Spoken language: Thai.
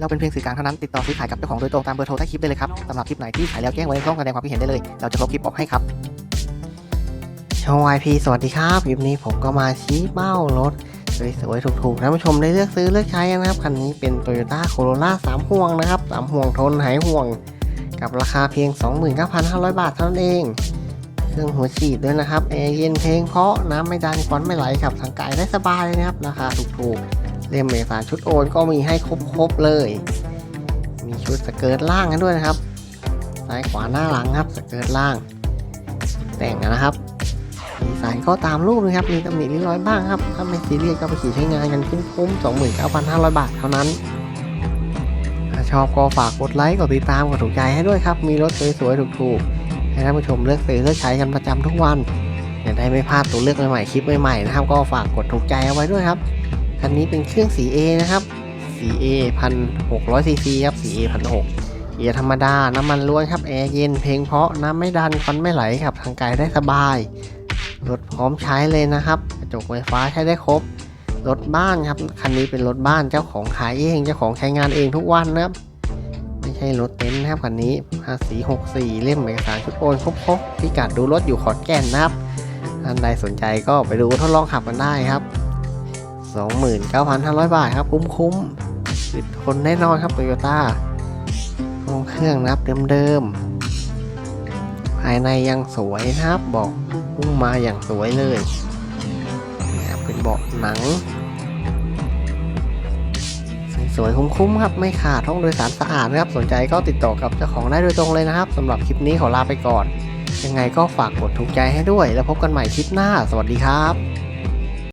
เราเป็นเพียงสื่อกลางเท่านั้นติดต่อซื้อขายกับเจ้าของโดยตรงตามเบอร์โทรใต้คลิปได้เลยครับสำหรับคลิปไหนที่ขายแล้วแจ้งไว้ในช่องแสดงความคิดเห็นได้เลย เราจะลบคลิปออกให้ครับช่อง YP สวัสดีครับคลิปนี้ผมก็มาชี้เป้ารถสวยๆถูกๆท่านผู้ชมได้เลือกซื้อเลือกใช้นะครับคันนี้เป็น Toyota Corolla 3 ห่วงนะครับ 3 ห่วงทนหายห่วง กับราคาเพียง 29,500 บาทเท่านั้นเองเครื่องหัวฉีดด้วยนะครับแอร์เย็นเพลงเพราะน้ำไม่ดันควันไม่ไหลขับทางไกลได้สบายเลยนะครับราคาถูกๆ เล่มเอกสารชุดโอนก็มีให้ครบๆเลย มีชุดสเกิร์ตล่างกันด้วยนะครับซ้ายขวาหน้าหลังครับสเกิร์ตล่าง แต่งนะครับดีไซน์ก็ตามรูปนะครับมีตำหนินิดน้อยบ้างครับถ้าไม่ซีเรียสก็ไปขี่ใช้งานกันคุ้มๆ29,500 บาทเท่านั้นถ้าชอบก็ฝากกดไลค์กดติดตามกดถูกใจให้ด้วยครับ มีรถสวยๆถูกๆให้ท่านผู้ชมเลือกซื้อเลือกใช้กันประจำทุกวันจะได้ไม่พลาดตัวเลือกใหม่ๆคลิปใหม่ๆนะครับ ก็ฝากกดถูกใจเอาไว้ด้วยครับ คันนี้เป็นเครื่อง 4A นะครับ 4A 1,600ซีซีครับ 4A 1,600เกียร์ธรรมดา น้ำมันล้วนครับ แอร์เย็น เพลงเพาะ น้ำไม่ดันควันไม่ไหลครับทางไกลได้สบาย รถพร้อมใช้เลยนะครับ กระจกไฟฟ้าใช้ได้ครบ รถบ้านครับ คันนี้เป็นรถบ้าน เจ้าของขายเอง เจ้าของใช้งานเองทุกวันนะครับ ไม่ใช่รถเต็นท์นะครับคันนี้ภาษี64 เล่มเอกสารชุดโอนครบๆพิกัดดูรถอยู่ขอนแก่นนะครับท่านใดสนใจก็ไปดูทดลองขับกันได้ครับ 29,500 บาทครับ คุ้มๆติดคนแน่นอนครับโตโยต้าห้องเครื่องนะครับเดิมๆภายในยังสวยนะครับเบอกพุ่งมาอย่างสวยเลยนะครับเป็นเบาะหนังสวยๆคุ้มๆครับ ไม่ขาดห้องโดยสารสะอาดนะครับ สนใจก็ติดต่อกับเจ้าของได้โดยตรงเลยนะครับสำหรับคลิปนี้ขอลาไปก่อน ยังไงก็ฝากกดถูกใจให้ด้วย แล้วพบกันใหม่คลิปหน้า สวัสดีครับ